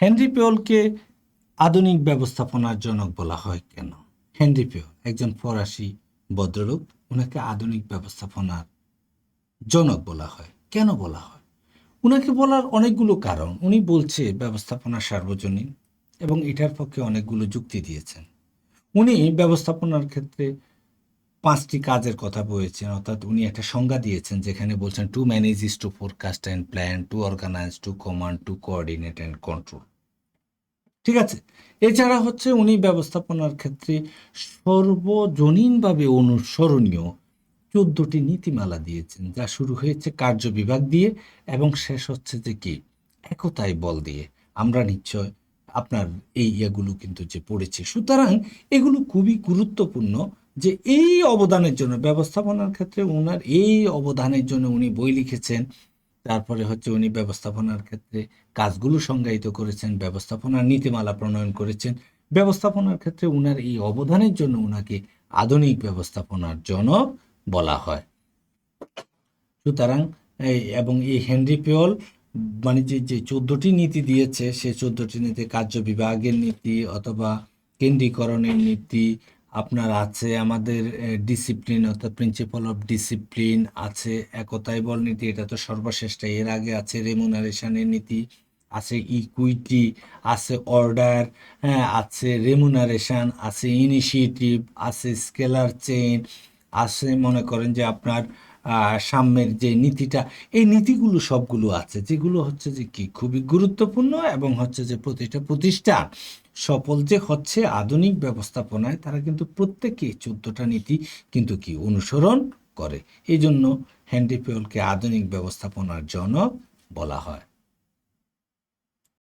Henry পেওলকে আধুনিক ব্যবস্থাপনার জনক বলা হয় কেন? হেনরি পেওল একজন ফরাসি ভদ্রলোক ওনাকে আধুনিক ব্যবস্থাপনার জনক বলা হয়। কেন বলা হয়? উনাকে বলার অনেকগুলো কারণ। উনি বলছে, ব্যবস্থাপনা সার্বজনীন এবং এটার পক্ষে অনেকগুলো যুক্তি দিয়েছেন। উনি ব্যবস্থাপনার ক্ষেত্রে পাঁচটি কাজের কথা বলেছেন, অর্থাৎ উনি একটা সংজ্ঞা দিয়েছেন যেখানে বলছেন to manage is to forecast and plan to organize to command to coordinate and control ঠিক আছে? এছাড়া হচ্ছে উনি ব্যবস্থাপনার ক্ষেত্রে সর্বজনীনভাবে অনুসরণীয় চোদ্দটি নীতিমালা দিয়েছেন, যা শুরু হয়েছে কার্য বিভাগ দিয়ে এবং শেষ হচ্ছে যে কি? একতায় বল দিয়ে। আমরা নিশ্চয় আপনার এই ইয়েগুলো কিন্তু যে পড়েছি। সুতরাং এগুলো খুবই গুরুত্বপূর্ণ যে এই অবদানের জন্য, ব্যবস্থাপনার ক্ষেত্রে ওনার এই অবদানের জন্য উনি বই লিখেছেন তারপরে হচ্ছে উনি ব্যবস্থাপনার ক্ষেত্রে কাজগুলো সংজ্ঞায়িত করেছেন, ব্যবস্থাপনার নীতিমালা প্রণয়ন করেছেন। ব্যবস্থাপনার ক্ষেত্রে উনার এই অবদানের জন্য উনাকে আধুনিক ব্যবস্থাপনার জনক বলা হয়। সুতরাং এবং এই হেনরি পিওল মানে যে যে চোদ্দটি নীতি দিয়েছে, সে চোদ্দটি নীতি কার্য বিভাগের নীতি অথবা কেন্দ্রীকরণের নীতি আপনার আছে আমাদের ডিসিপ্লিন অর্থাৎ প্রিন্সিপাল অফ ডিসিপ্লিন আছে, একতাই বল নীতি, এটা তো সর্বশ্রেষ্ঠ। এর আগে আছে রেমুনারেশনের নীতি, আছে ইকুইটি আছে অর্ডার হ্যাঁ আছে রেমুনারেশন আছে ইনিশিয়েটিভ আছে স্কেলার চেইন আছে মনে করেন যে আপনার সাম্যের যে নীতিটা, এই নীতিগুলো সবগুলো আছে, যেগুলো হচ্ছে যে কি, খুবই গুরুত্বপূর্ণ এবং হচ্ছে যে প্রতিটা প্রতিষ্ঠান সফল যে হচ্ছে আধুনিক ব্যবস্থাপনায়, তারা কিন্তু প্রত্যেকে চোদ্দটা নীতি কিন্তু কি অনুসরণ করে। এই জন্য হ্যান্ডিপিওলকে আধুনিক ব্যবস্থাপনার জনক বলা হয়।